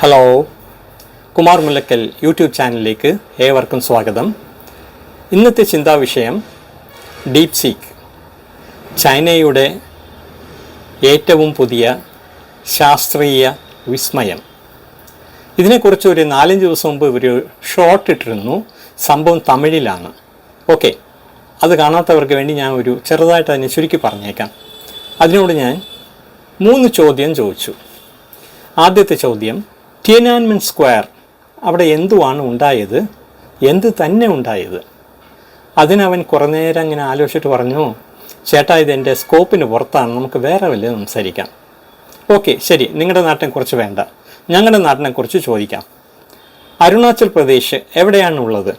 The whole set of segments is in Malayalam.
ഹലോ കുമാർ മുല്ലക്കൽ യൂട്യൂബ് ചാനലിലേക്ക് ഏവർക്കും സ്വാഗതം. ഇന്നത്തെ ചിന്താ വിഷയം ഡീപ് സീക്ക് ചൈനയുടെ ഏറ്റവും പുതിയ ശാസ്ത്രീയ വിസ്മയം. ഇതിനെക്കുറിച്ച് ഒരു നാലഞ്ച് ദിവസം മുമ്പ് ഒരു ഷോർട്ട് ഇട്ടിരുന്നു. സംഭവം തമിഴിലാണ്. ഓക്കെ അത് കാണാത്തവർക്ക് വേണ്ടി ഞാൻ ഒരു ചെറുതായിട്ട് അതിനെ ചുരുക്കി പറഞ്ഞേക്കാം. അതിനോട് ഞാൻ മൂന്ന് ചോദ്യം ചോദിച്ചു. ആദ്യത്തെ ചോദ്യം ടിയനാൻമെൻ സ്ക്വയർ അവിടെ എന്തുവാണ് ഉണ്ടായത്? എന്ത് തന്നെ ഉണ്ടായത്? അതിനവൻ കുറേ നേരം ഇങ്ങനെ ആലോചിച്ചിട്ട് പറഞ്ഞു ചേട്ടാ ഇത് എന്റെ സ്കോപ്പിന് പുറത്താണ്. നമുക്ക് വേറെ വല്ലതും സംസാരിക്കാം. ഓക്കെ ശരി. നിങ്ങളുടെ നാട്ടിനെ കുറിച്ച് വേണ്ട. ഞങ്ങളുടെ നാട്ടിനെ കുറിച്ച് ചോദിക്കാം. അരുണാചൽ പ്രദേശ് എവിടെയാണ് ഉള്ളത്?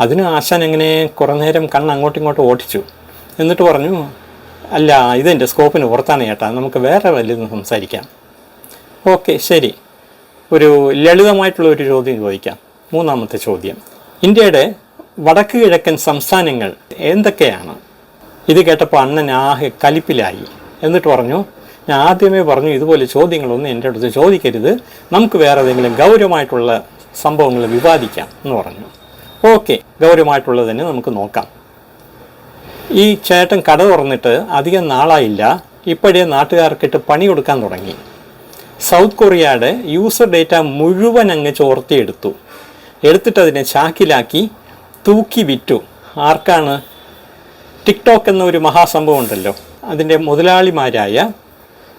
അതിന് ആശാൻ എങ്ങനെ കുറേ നേരം കണ്ണ് അങ്ങോട്ടും ഇങ്ങോട്ടും ഓടിച്ചു. എന്നിട്ട് പറഞ്ഞു അല്ല ഇതെന്റെ സ്കോപ്പിന് പുറത്താണ് ചേട്ടാ. നമുക്ക് വേറെ വല്ലതും സംസാരിക്കാം. ഓക്കെ ശരി. ഒരു ലളിതമായിട്ടുള്ള ഒരു ചോദ്യം ചോദിക്കാം. മൂന്നാമത്തെ ചോദ്യം. ഇന്ത്യയുടെ വടക്ക് കിഴക്കൻ സംസ്ഥാനങ്ങൾ എന്തൊക്കെയാണ്? ഇത് കേട്ടപ്പോൾ അണ്ണൻ ആകെ കലിപ്പിലായി. എന്നിട്ട് പറഞ്ഞു ഞാൻ ആദ്യമേ പറഞ്ഞു ഇതുപോലെ ചോദ്യങ്ങളൊന്നും എന്റെ അടുത്ത് ചോദിക്കരുത്. നമുക്ക് വേറെ ഏതെങ്കിലും ഗൗരവമായിട്ടുള്ള സംഭവങ്ങൾ വിവാദിക്കാം എന്ന് പറഞ്ഞു. ഓക്കെ ഗൗരവമായിട്ടുള്ളത് തന്നെ നമുക്ക് നോക്കാം. ഈ ചേട്ടൻ കട തുറന്നിട്ട് അധികം നാളായില്ല. ഇപ്പോഴേ നാട്ടുകാർക്കിട്ട് പണി കൊടുക്കാൻ തുടങ്ങി. സൗത്ത് കൊറിയയുടെ യൂസർ ഡേറ്റ മുഴുവൻ അങ്ങ് ചോർത്തിയെടുത്തു. എടുത്തിട്ട് അതിനെ ചാക്കിലാക്കി തൂക്കി വിറ്റു. ആർക്കാണ്? ടിക്ടോക്ക് എന്ന ഒരു മഹാസംഭവം ഉണ്ടല്ലോ. അതിന്റെ മുതലാളിമാരായ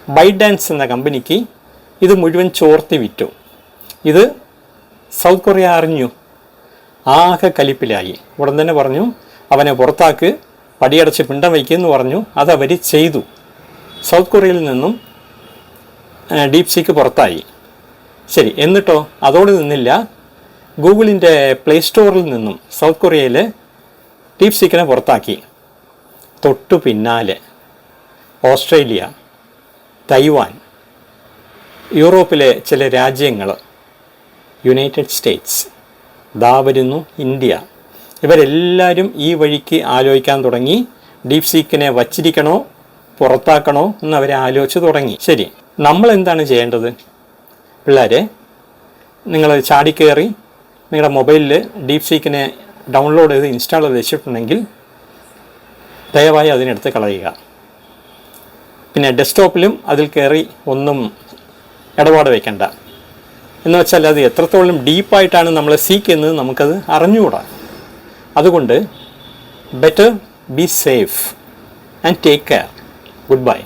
ബൈഡാൻസ് എന്ന കമ്പനിക്ക് ഇത് മുഴുവൻ ചോർത്തി വിറ്റു. ഇത് സൗത്ത് കൊറിയ അറിഞ്ഞു. ആകെ കലിപ്പിലായി. ഉടൻ തന്നെ പറഞ്ഞു അവനെ പുറത്താക്ക്. പടിയടച്ച് പിണ്ടം വയ്ക്കുമെന്ന് പറഞ്ഞു. അതവർ ചെയ്തു. സൗത്ത് കൊറിയയിൽ നിന്നും ഡീപ് സീക്ക് പുറത്തായി. ശരി എന്നിട്ടോ? അതോടെ നിന്നില്ല. ഗൂഗിളിന്റെ പ്ലേ സ്റ്റോറിൽ നിന്നും സൗത്ത് കൊറിയയിൽ ഡീപ് സീക്കിനെ പുറത്താക്കി. തൊട്ടു പിന്നാലെ ഓസ്ട്രേലിയ തൈവാൻ യൂറോപ്പിലെ ചില രാജ്യങ്ങൾ യുണൈറ്റഡ് സ്റ്റേറ്റ്സ് ദാ വരുന്നു ഇന്ത്യ. ഇവരെല്ലാവരും ഈ വഴിക്ക് ആലോചിക്കാൻ തുടങ്ങി. ഡീപ് സീക്കിനെ വച്ചിരിക്കണോ പുറത്താക്കണോ എന്ന് അവർ ആലോചിച്ച് തുടങ്ങി. ശരി. നമ്മൾ എന്താണ് ചെയ്യേണ്ടത്? പിള്ളേരെ നിങ്ങൾ ചാടി ചാടിക്കയറി നിങ്ങളുടെ മൊബൈലിൽ ഡീപ് സീക്കിനെ ഡൗൺലോഡ് ചെയ്ത് ഇൻസ്റ്റാൾ ചെയ്ത് വെച്ചിട്ടുണ്ടെങ്കിൽ ദയവായി അതിനെടുത്ത് കളയുക. പിന്നെ ഡെസ്ക്ടോപ്പിലും അതിൽ കയറി ഒന്നും ഇടപാട് വയ്ക്കണ്ട എന്ന് വെച്ചാൽ അത് എത്രത്തോളം ഡീപ്പായിട്ടാണ് നമ്മൾ സീക്ക് എന്നത് നമുക്കത് അറിഞ്ഞുകൂടാ. അതുകൊണ്ട് better be safe and take care. Good bye.